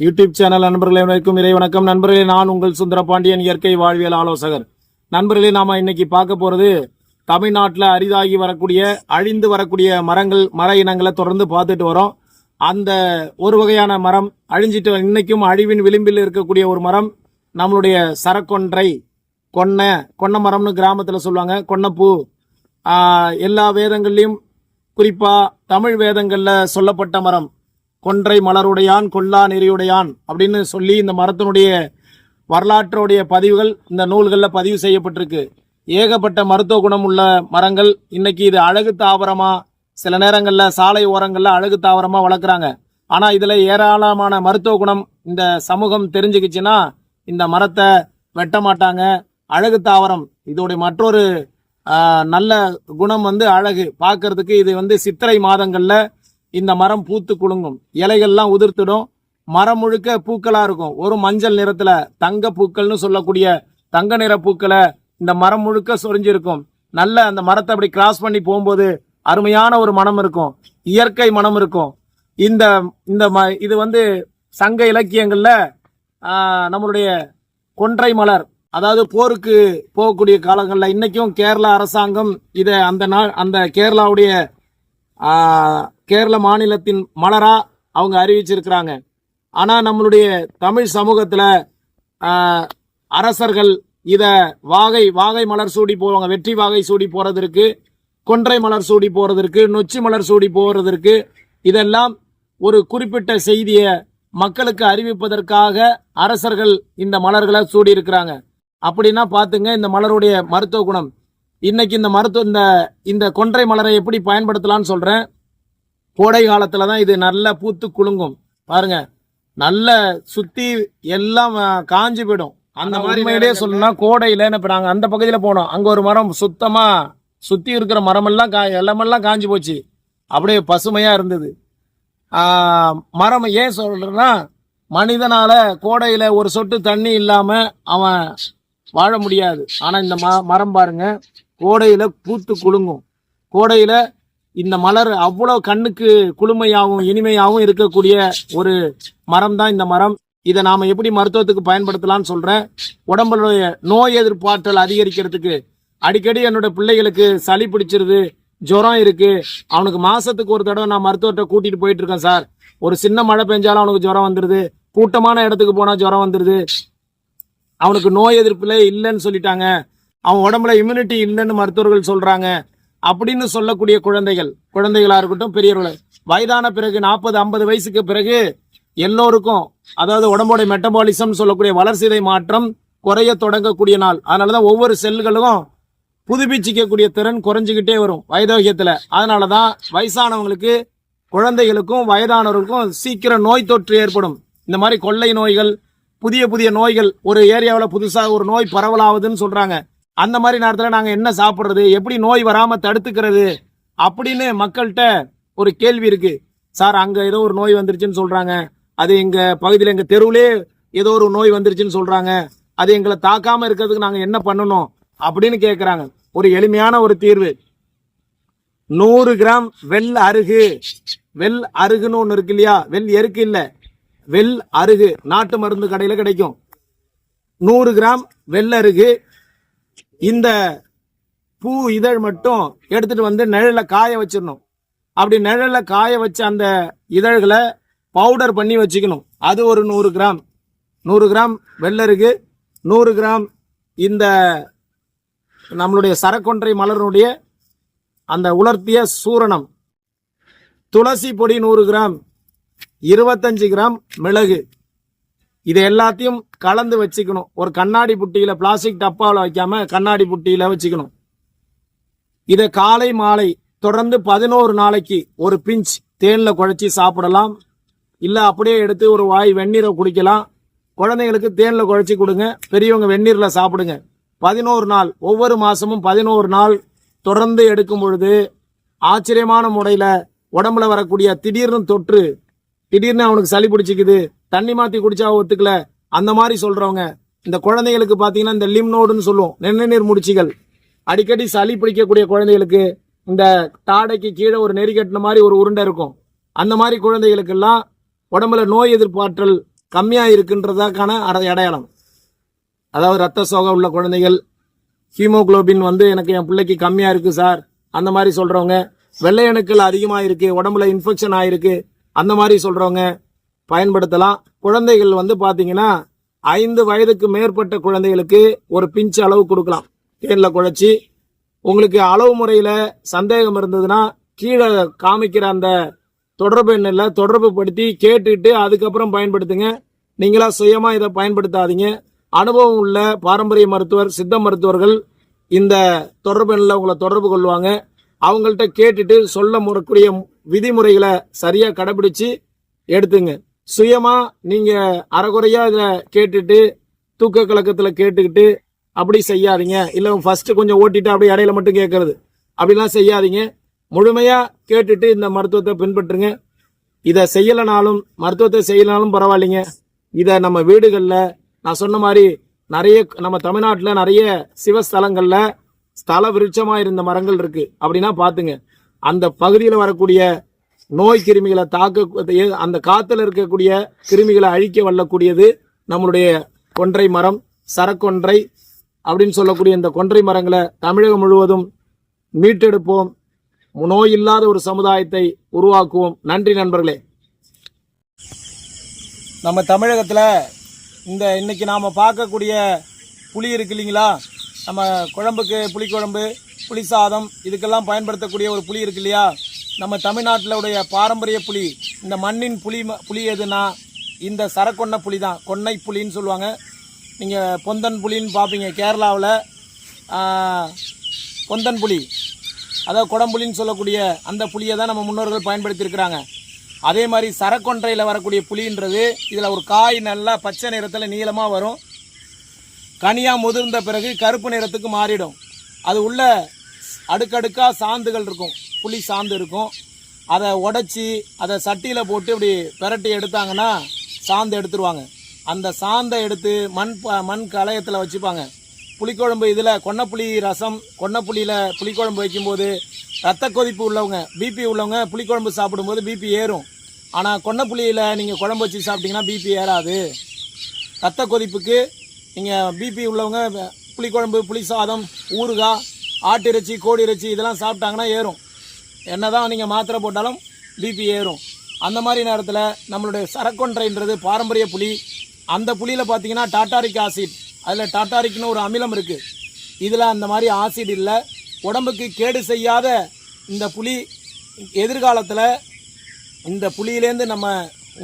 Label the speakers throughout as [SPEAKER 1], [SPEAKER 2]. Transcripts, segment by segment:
[SPEAKER 1] YouTube channel நண்பர்களே வணக்கம் இறை வணக்கம். நண்பர்களே நான் உங்கள் சுந்தர பாண்டியன் இயற்கை வாழ்வியல் ஆலோசகர். நண்பர்களே நாம இன்னைக்கு பார்க்க போறது தமிழ்நாட்டில் அரிதாகி வரக்கூடிய அழிந்து வரக்கூடிய மரங்கள் மர இனங்களை தொடர்ந்து பார்த்துட்டு வரோம். அந்த ஒரு வகையான மரம் அழிஞ்சிட்டு இன்னைக்கும் அழிவின் விளிம்பில் இருக்கக்கூடிய ஒரு மரம் நம்மளுடைய சரக்கொன்றை கொன்னை கொன்ன மரம்னு கிராமத்தில் சொல்லுவாங்க. கொன்னப்பூ. எல்லா வேதங்கள்லையும் குறிப்பாக தமிழ் வேதங்களில் சொல்லப்பட்ட மரம். கொன்றை மலருடையான் கொல்லா நெறியுடையான் அப்படின்னு சொல்லி இந்த மரத்தினுடைய வரலாற்றுடைய பதிவுகள் இந்த நூல்களில் பதிவு செய்யப்பட்டிருக்கு. ஏகப்பட்ட மருத்துவ குணம் உள்ள மரங்கள் இன்னைக்கு இது அழகு தாவரமாக சில நேரங்களில் சாலை ஓரங்களில் அழகு தாவரமாக வளர்க்குறாங்க. ஆனால் இதில் ஏராளமான மருத்துவ குணம் இந்த சமூகம் தெரிஞ்சுக்கிச்சுன்னா இந்த மரத்தை வெட்ட மாட்டாங்க. அழகு தாவரம் இதோடைய மற்றொரு நல்ல குணம் வந்து அழகு. பார்க்கறதுக்கு இது வந்து சித்திரை மாதங்களில் இந்த மரம் பூத்து குலுங்கும். இலைகள்லாம் உதிர்த்திடும். மரம் முழுக்க பூக்களாக இருக்கும். ஒரு மஞ்சள் நிறத்தில் தங்க பூக்கள்னு சொல்லக்கூடிய தங்க நிற பூக்களை இந்த மரம் முழுக்க சொரிஞ்சிருக்கும். நல்ல அந்த மரத்தை அப்படி கிராஸ் பண்ணி போகும்போது அருமையான ஒரு மனம் இருக்கும். இயற்கை மனம் இருக்கும். இந்த இந்த ம- இது வந்து சங்க இலக்கியங்களில் நம்மளுடைய கொன்றை மலர் அதாவது போருக்கு போகக்கூடிய காலங்களில் இன்றைக்கும் கேரளா அரசாங்கம் இதை அந்த நாள் அந்த கேரளாவுடைய கேரள மாநிலத்தின் மலரா அவங்க அறிவிச்சிருக்கிறாங்க. ஆனால் நம்மளுடைய தமிழ் சமூகத்தில் அரசர்கள் இதை வாகை வாகை மலர் சூடி போவாங்க வெற்றி வாகை சூடி போகிறதற்கு கொன்றை மலர் சூடி போகிறதற்கு நொச்சி மலர் சூடி போகிறதற்கு இதெல்லாம் ஒரு குறிப்பிட்ட செய்தியை மக்களுக்கு அறிவிப்பதற்காக அரசர்கள் இந்த மலர்களை சூடி இருக்கிறாங்க அப்படின்னா பார்த்துங்க இந்த மலருடைய மருத்துவ குணம். இன்னைக்கு இந்த மருத்துவ இந்த இந்த கொன்றை மலரை எப்படி பயன்படுத்தலாம்னு சொல்கிறேன் கோடை காலத்தில் தான் இது நல்லா பூத்து குலுங்கும். பாருங்க நல்ல சுற்றி எல்லாம் காஞ்சி காஞ்சு போயிடும். அந்த உண்மையிலேயே சொல்லணும்னா கோடையில இப்ப நாங்க அந்த பகுதியில போனோம். அங்க ஒரு மரம் சுத்தமா சுத்தி இருக்கிற மரமெல்லாம் கா எல்லாமெல்லாம் காஞ்சு போச்சு. அப்படியே பசுமையா இருந்தது. மரம் ஏன் சொல்றேன்னா மனிதனால கோடையில ஒரு சொட்டு தண்ணி இல்லாம அவன் வாழ முடியாது. ஆனா இந்த ம மரம் பாருங்க கோடையில பூத்து குலுங்கும். கோடையில இந்த மலர் அவ்வளவு கண்ணுக்கு குளுமையாகவும் இனிமையாகவும் இருக்கக்கூடிய ஒரு மரம் தான் இந்த மரம். இதை நாம எப்படி மருத்துவத்துக்கு பயன்படுத்தலாம்னு சொல்றேன். உடம்புடைய நோய் எதிர்ப்பாற்றல் அதிகரிக்கிறதுக்கு அடிக்கடி என்னோட பிள்ளைகளுக்கு சளி பிடிச்சிருது ஜுரம் இருக்கு. அவனுக்கு மாசத்துக்கு ஒரு தடவை நான் மருத்துவர்கிட்ட கூட்டிட்டு போயிட்டு இருக்கேன் சார். ஒரு சின்ன மழை பெஞ்சாலும் அவனுக்கு ஜுரம் வந்துருது. கூட்டமான இடத்துக்கு போனா ஜுரம் வந்துருது. அவனுக்கு நோய் எதிர்ப்புல இல்லைன்னு சொல்லிட்டாங்க. அவன் உடம்புல இம்யூனிட்டி இல்லைன்னு மருத்துவர்கள் சொல்றாங்க. அப்படின்னு சொல்லக்கூடிய குழந்தைகள் குழந்தைகளா இருக்கட்டும் பெரியவர்கள். வயதான பிறகு நாற்பது ஐம்பது வயசுக்கு பிறகு எல்லோருக்கும் அதாவது உடம்புடைய மெட்டபாலிசம் சொல்லக்கூடிய வளர்சிதை மாற்றம் குறைய தொடங்கக்கூடிய நாள். அதனாலதான் ஒவ்வொரு செல்களும் புதுப்பிச்சிக்கக்கூடிய திறன் குறைஞ்சிக்கிட்டே வரும் வயதோகியத்தில் அதனால தான் வயசானவங்களுக்கு குழந்தைகளுக்கும் வயதானவர்களுக்கும் சீக்கிரம் நோய் தொற்று ஏற்படும். இந்த மாதிரி கொள்ளை நோய்கள் புதிய புதிய நோய்கள் ஒரு ஏரியாவில் புதுசாக ஒரு நோய் பரவலாகுதுன்னு சொல்கிறாங்க அந்த மாதிரி நேரத்தில் நாங்கள் என்ன சாப்பிட்றது எப்படி நோய் வராமல் தடுத்துக்கிறது அப்படின்னு மக்கள்கிட்ட ஒரு கேள்வி இருக்குது சார் அங்கே ஏதோ ஒரு நோய் வந்துருச்சுன்னு சொல்கிறாங்க அது எங்கள் பகுதியில் எங்கள் தெருவிலே ஏதோ ஒரு நோய் வந்துருச்சுன்னு சொல்கிறாங்க அது எங்களை தாக்காமல் இருக்கிறதுக்கு நாங்கள் என்ன பண்ணணும் அப்படின்னு கேட்குறாங்க ஒரு எளிமையான ஒரு தீர்வு. நூறு கிராம் வெள் அருகு. வெள் அருகுன்னு ஒன்று இருக்கு இல்லையா? வெள் எருக்கு இல்லை. வெள் அருகு. நாட்டு மருந்து கடையில் கிடைக்கும். நூறு கிராம் வெள்ளருகு இந்த பூ இதழ் மட்டும் எடுத்துட்டு வந்து நிழலில் காய வச்சிடணும். அப்படி நிழலில் காய வச்ச அந்த இதழ்களை பவுடர் பண்ணி வச்சுக்கணும். அது ஒரு நூறு கிராம். நூறு கிராம் வெள்ளருகு நூறு கிராம் இந்த நம்மளுடைய சரக்கொன்றை மலருடைய அந்த உலர்த்திய சூரணம். துளசி பொடி நூறு கிராம். இருபத்தஞ்சு கிராம் மிளகு. இது எல்லாத்தையும் கலந்து வச்சுக்கணும். ஒரு கண்ணாடி புட்டியில் பிளாஸ்டிக் டப்பாவில் வைக்காம கண்ணாடி புட்டியில் வச்சுக்கணும். இதை காலை மாலை தொடர்ந்து பதினோரு நாளைக்கு ஒரு பிஞ்ச் தேனில் குழைச்சி சாப்பிடலாம். இல்லை அப்படியே எடுத்து ஒரு வாய் வெந்நீரை குடிக்கலாம். குழந்தைங்களுக்கு தேனில் குழைச்சி கொடுங்க. பெரியவங்க வெந்நீரில் சாப்பிடுங்க. பதினோரு நாள் ஒவ்வொரு மாதமும் பதினோரு நாள் தொடர்ந்து எடுக்கும் பொழுது ஆச்சரியமான முறையில் உடம்புல வரக்கூடிய திடீர்னு தொற்று திடீர்னு அவனுக்கு சளி பிடிச்சிக்குது தண்ணி மாற்றி குடிச்சா ஒத்துக்கல. அந்த மாதிரி சொல்கிறவங்க இந்த குழந்தைகளுக்கு பார்த்தீங்கன்னா இந்த லிம் நோடுன்னு சொல்லுவோம் நெண்ணநீர் முடிச்சுகள். அடிக்கடி சளி பிடிக்கக்கூடிய குழந்தைகளுக்கு இந்த தாடைக்கு கீழே ஒரு நெறி கட்டின மாதிரி ஒரு உருண்டை இருக்கும். அந்த மாதிரி குழந்தைகளுக்கெல்லாம் உடம்புல நோய் எதிர்ப்பாற்றல் கம்மியாக இருக்குன்றதாக்கான அடையாளம். அதாவது ரத்த சோகை உள்ள குழந்தைகள் ஹீமோகுளோபின் வந்து எனக்கு என் பிள்ளைக்கு கம்மியாக இருக்குது சார் அந்த மாதிரி சொல்கிறவங்க வெள்ளை அணுக்கள் இருக்குது உடம்புல இன்ஃபெக்ஷன் ஆகிருக்கு அந்த மாதிரி சொல்கிறவங்க பயன்படுத்தலாம். குழந்தைகள் வந்து பார்த்தீங்கன்னா ஐந்து வயதுக்கு மேற்பட்ட குழந்தைகளுக்கு ஒரு பிஞ்ச் அளவு கொடுக்கலாம். தேனில் குழச்சி உங்களுக்கு அளவு முறையில் சந்தேகம் இருந்ததுன்னா கீழே காமிக்கிற அந்த தொடர்பு எண்ணில் தொடர்பு படுத்தி கேட்டுட்டு அதுக்கப்புறம் பயன்படுத்துங்க. நீங்களா சுயமாக இதை பயன்படுத்தாதீங்க. அனுபவம் உள்ள பாரம்பரிய மருத்துவர் சித்த மருத்துவர்கள் இந்த தொடர்பு எண்ணில் உங்களை தொடர்பு கொள்வாங்க. அவங்கள்ட்ட கேட்டுட்டு சொல்ல முறக்கூடிய விதிமுறைகளை சரியாக கடைபிடிச்சு எடுத்துங்க. சுயமாக நீங்கள் அறகுறையாக இதில் கேட்டுட்டு தூக்க கலக்கத்தில் கேட்டுக்கிட்டு அப்படி செய்யாதீங்க. இல்லை ஃபஸ்ட்டு கொஞ்சம் ஓட்டிட்டு அப்படியே இடையில மட்டும் கேட்கறது அப்படிலாம் செய்யாதீங்க. முழுமையா கேட்டுட்டு இந்த மருத்துவத்தை பின்பற்றுங்க. இதை செய்யலைனாலும் மருத்துவத்தை செய்யலனாலும் பரவாயில்லைங்க. இதை நம்ம வீடுகளில் நான் சொன்ன மாதிரி நிறைய நம்ம தமிழ்நாட்டில் நிறைய சிவஸ்தலங்களில் ஸ்தல விருட்சமாக இருந்த மரங்கள் இருக்கு. அப்படின்னா பார்த்துங்க அந்த பகுதியில் வரக்கூடிய நோய் கிருமிகளை தாக்க அந்த காத்துல இருக்கக்கூடிய கிருமிகளை அழிக்க வல்லக்கூடியது நம்மளுடைய கொன்றை மரம் சரக்கொன்றை அப்படின்னு சொல்லக்கூடிய இந்த கொன்றை மரங்களை தமிழகம் முழுவதும் மீட்டெடுப்போம். நோய் இல்லாத ஒரு சமுதாயத்தை உருவாக்குவோம். நன்றி நண்பர்களே. நம்ம தமிழகத்தில் இந்த இன்னைக்கு நாம் பார்க்கக்கூடிய புளி இருக்கு இல்லைங்களா? நம்ம குழம்புக்கு புளிக்குழம்பு புளி சாதம் இதுக்கெல்லாம் பயன்படுத்தக்கூடிய ஒரு புளி இருக்கு இல்லையா? நம்ம தமிழ்நாட்டில் உடைய பாரம்பரிய புளி இந்த மண்ணின் புளி ம- புளி எதுனா இந்த சரக்கொன்ன புளி தான் கொன்னை புளின்னு சொல்லுவாங்க. நீங்கள் பொந்தன் புளின்னு பார்ப்பீங்க கேரளாவில் பொந்தன் புளி. அதாவது குடம்புலின்னு சொல்லக்கூடிய அந்த புளியை தான் நம்ம முன்னோர்கள் பயன்படுத்தியிருக்கிறாங்க. அதே மாதிரி சரக்கொன்றையில் வரக்கூடிய புளின்றது இதில் ஒரு காய் நல்லா பச்சை நிறத்தில் நீளமாக வரும். கனியாக முதிர்ந்த பிறகு கருப்பு நிறத்துக்கு மாறிடும். அது உள்ள அடுக்கடுக்காக சாந்துகள் இருக்கும். புளி சாந்து இருக்கும். அதை உடச்சி அதை சட்டியில் போட்டு இப்படி பிரட்டி எடுத்தாங்கன்னா சாந்து எடுத்துருவாங்க. அந்த சாந்தை எடுத்து மண் ப- மண் கலயத்தில் வச்சுப்பாங்க. புளிக்குழம்பு இதில் கொன்னப்புளி ரசம் கொன்னப்புளியில் புளிக்குழம்பு வைக்கும்போது ரத்த கொதிப்பு உள்ளவங்க பிபி உள்ளவங்க புளிக்குழம்பு சாப்பிடும்போது பிபி ஏறும். ஆனால் கொன்னப்புளியில் நீங்கள் குழம்பு வச்சு சாப்பிட்டீங்கன்னா பிபி ஏறாது. ரத்த கொதிப்புக்கு நீங்கள் பிபி உள்ளவங்க புளிக்குழம்பு புளி சாதம் ஊறுகாய் ஆட்டு இறைச்சி கோடி இறைச்சி இதெல்லாம் சாப்பிட்டாங்கன்னா ஏறும். என்னதான் நீங்கள் மாத்திரை போட்டாலும் பிபி ஏறும். அந்த மாதிரி நேரத்தில் நம்மளுடைய சரக்கொன்றைன்றது பாரம்பரிய புளி. அந்த புளியில் பார்த்தீங்கன்னா டாட்டாரிக் ஆசிட் அதில் டாட்டாரிக்னு ஒரு அமிலம் இருக்குது இதில் அந்த மாதிரி ஆசிட் இல்லை. உடம்புக்கு கேடு செய்யாத இந்த புளி எதிர்காலத்தில் இந்த புளியிலேருந்து நம்ம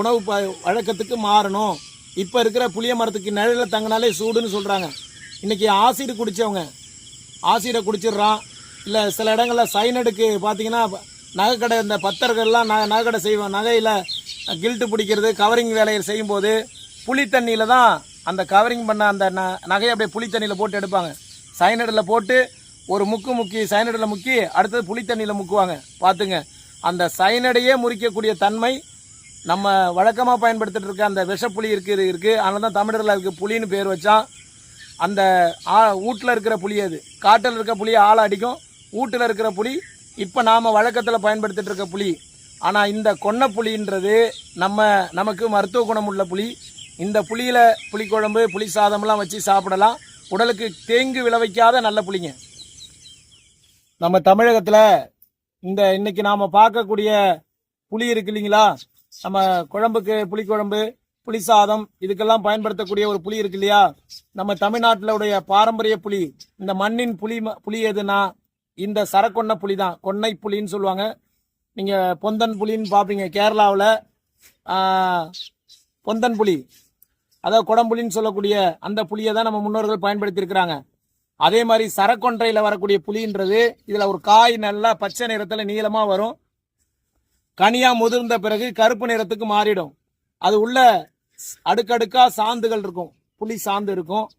[SPEAKER 1] உணவு ப வழக்கத்துக்கு மாறணும். இப்போ இருக்கிற புளிய மரத்துக்கு நிழலில் தங்கினாலே சூடுன்னு சொல்கிறாங்க இன்றைக்கி ஆசிடு குடித்தவங்க ஆசிடை குடிச்சிடுறான். இல்லை சில இடங்களில் சைனடுக்கு பார்த்தீங்கன்னா நகைக்கடை இந்த பத்தர்கள்லாம் நகை நகைக்கடை செய்வோம் நகையில் கில்ட்டு பிடிக்கிறது கவரிங் வேலையை செய்யும்போது புளி தண்ணியில் தான் அந்த கவரிங் பண்ண அந்த ந நகையை அப்படியே புளி தண்ணியில் போட்டு எடுப்பாங்க. சைனடில் போட்டு ஒரு முக்கு முக்கி சைனடில் முக்கி அடுத்தது புளி தண்ணியில் முக்குவாங்க. பார்த்துங்க. அந்த சைனடையே முறிக்கக்கூடிய தன்மை நம்ம வழக்கமாக பயன்படுத்திட்டு இருக்க அந்த விஷப்புளி இருக்குது இருக்குது அதனால தான் தமிழரில் அதுக்கு புளின்னு பேர் வச்சான். அந்த ஆ வீட்டில் இருக்கிற புளி அது. காட்டில் இருக்கிற புளியை ஆளை அடிக்கும். வீட்டில் இருக்கிற புளி இப்போ நாம் வழக்கத்தில் பயன்படுத்திட்டு இருக்க புளி ஆனால் இந்த கொன்ன புளின்றது நம்ம நமக்கு மருத்துவ குணம் உள்ள புளி இந்த புளியில் புளிக்குழம்பு புளி சாதம்லாம் வச்சு சாப்பிடலாம். உடலுக்கு தேங்கு விளைவிக்காத நல்ல புளிங்க. நம்ம தமிழகத்தில் இந்த இன்னைக்கு நாம் பார்க்கக்கூடிய புளி இருக்கு இல்லைங்களா? நம்ம குழம்புக்கு புளிக்குழம்பு புளி சாதம் இதுக்கெல்லாம் பயன்படுத்தக்கூடிய ஒரு புளி இருக்கு இல்லையா? நம்ம தமிழ்நாட்டிலுடைய பாரம்பரிய புளி இந்த மண்ணின் புளி ம- புளி எதுனா இந்த சரக்கொன்ன புளி தான். கொன்னை புளின்னு சொல்லுவாங்க. நீங்கள் பொந்தன் புளின்னு பார்ப்பீங்க கேரளாவில் பொந்தன் புளி. அதாவது குடம்புலின்னு சொல்லக்கூடிய அந்த புளியை தான் நம்ம முன்னோர்கள் பயன்படுத்தியிருக்கிறாங்க. அதே மாதிரி சரக்கொன்றையில் வரக்கூடிய புளின்றது இதில் ஒரு காய் நல்லா பச்சை நிறத்தில் நீளமாக வரும். கனியாக முதிர்ந்த பிறகு கருப்பு நிறத்துக்கு மாறிடும். அது உள்ள அடுக்கடுக்காக சாந்துகள் இருக்கும். புளி சாந்து இருக்கும்.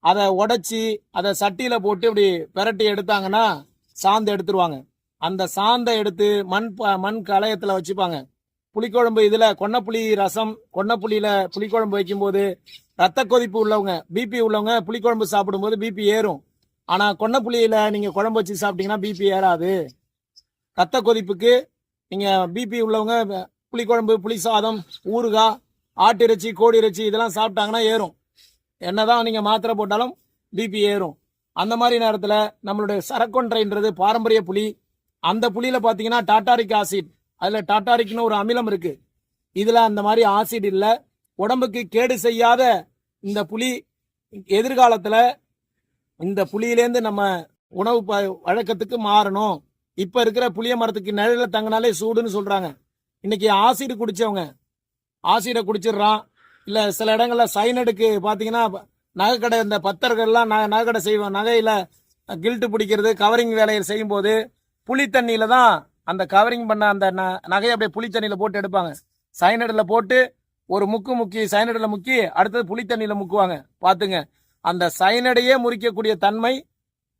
[SPEAKER 1] அதை உடைச்சி அதை சட்டியில் போட்டு இப்படி பெரட்டி எடுத்தாங்கன்னா சாந்து எடுத்துருவாங்க. அந்த சாந்தை எடுத்து மண் ப- மண் களையத்தில் வச்சுப்பாங்க. புளிக்குழம்பு இதுல கொன்னப்புளி ரசம் கொன்னப்புளியில புளிக்குழம்பு வைக்கும்போது ரத்த கொதிப்பு உள்ளவங்க பிபி உள்ளவங்க புளிக்குழம்பு சாப்பிடும்போது பிபி ஏறும். ஆனா கொன்னப்புளியில நீங்க குழம்பு வச்சு சாப்பிட்டீங்கன்னா பிபி ஏறாது. ரத்த கொதிப்புக்கு நீங்க பிபி உள்ளவங்க புளிக்குழம்பு புளி சாதம் ஊறுகாய் ஆட்டு இறைச்சி கோடி இறைச்சி இதெல்லாம் சாப்பிட்டாங்கன்னா ஏறும். என்னதான் நீங்க மாத்திரை போட்டாலும் பிபி ஏறும். அந்த மாதிரி நேரத்துல நம்மளுடைய சரக்கொன்றைன்றது பாரம்பரிய புளி. அந்த புளியில பாத்தீங்கன்னா டாட்டாரிக் ஆசிட் அதுல டாட்டாரிக்னு ஒரு அமிலம் இருக்கு. இதுல அந்த மாதிரி ஆசிட் இல்ல. உடம்புக்கு கேடு செய்யாத இந்த புளி எதிர்காலத்துல இந்த புளியிலேருந்து நம்ம உணவு ப- வழக்கத்துக்கு மாறணும். இப்ப இருக்கிற புளிய மரத்துக்கு நிழல தங்கினாலே சூடுன்னு சொல்றாங்க. இன்னைக்கு ஆசிடு குடிச்சவங்க. ஆசிடை குடிச்சிடுறான். இல்ல சில இடங்கள்ல சைனடுக்கு பாத்தீங்கன்னா நகைக்கடை இந்த பத்தர்கள்லாம் நகை நகைக்கடை செய்வோம் நகையில கில்ட்டு பிடிக்கிறது கவரிங் வேலையை செய்யும் போது புளி தண்ணியில தான் அந்த கவரிங் பண்ண அந்த ந- நகையை அப்படியே புளி போட்டு எடுப்பாங்க. சைனடில் போட்டு ஒரு முக்கு முக்கி சைனடில் முக்கி அடுத்தது புளி முக்குவாங்க. பார்த்துங்க. அந்த சைனடையே முறிக்கக்கூடிய தன்மை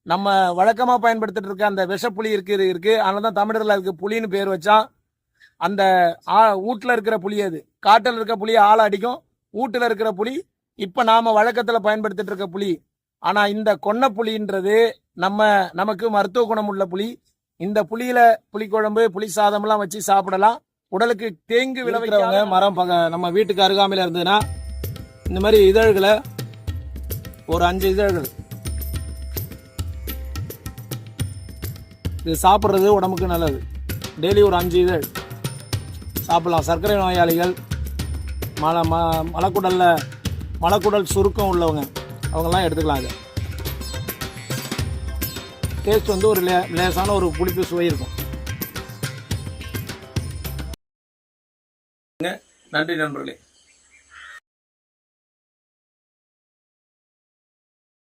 [SPEAKER 1] நம்ம வழக்கமாக பயன்படுத்திட்டு இருக்க அந்த விஷப்புளி இருக்குது இருக்குது அதனால தான் தமிழரில் அதுக்கு புலின்னு பேர் வச்சான். அந்த ஆ- வீட்டுல இருக்கிற புளி அது. காட்டில் இருக்கிற புளியை ஆள் அடிக்கும். வீட்டுல இருக்கிற புளி இப்போ நாம் வழக்கத்தில் பயன்படுத்திட்டு இருக்க புலி ஆனால் இந்த கொன்ன புலின்றது நம்ம நமக்கு மருத்துவ குணம் உள்ள புலி இந்த புளியில புளிக்குழம்பு புளி சாதம்லாம் வச்சு சாப்பிடலாம். உடலுக்கு தேங்கு விளைவிக்கிறவங்க மரம் பக்க நம்ம வீட்டுக்கு அருகாமையில இருந்ததுன்னா இந்த மாதிரி இதழ்களை ஒரு அஞ்சு இதழ்கள் இது சாப்பிட்றது உடம்புக்கு நல்லது. டெய்லி ஒரு அஞ்சு இதழ் சாப்பிடலாம். சர்க்கரை நோயாளிகள் மல ம மலக்குடலில் மலக்குடல் சுருக்கம் உள்ளவங்க அவங்கெல்லாம் எடுத்துக்கலாம் டேஸ்ட் வந்து ஒரு லே லேசான ஒரு புளிப்பு சுவை இருக்கும். நன்றி நண்பர்களே.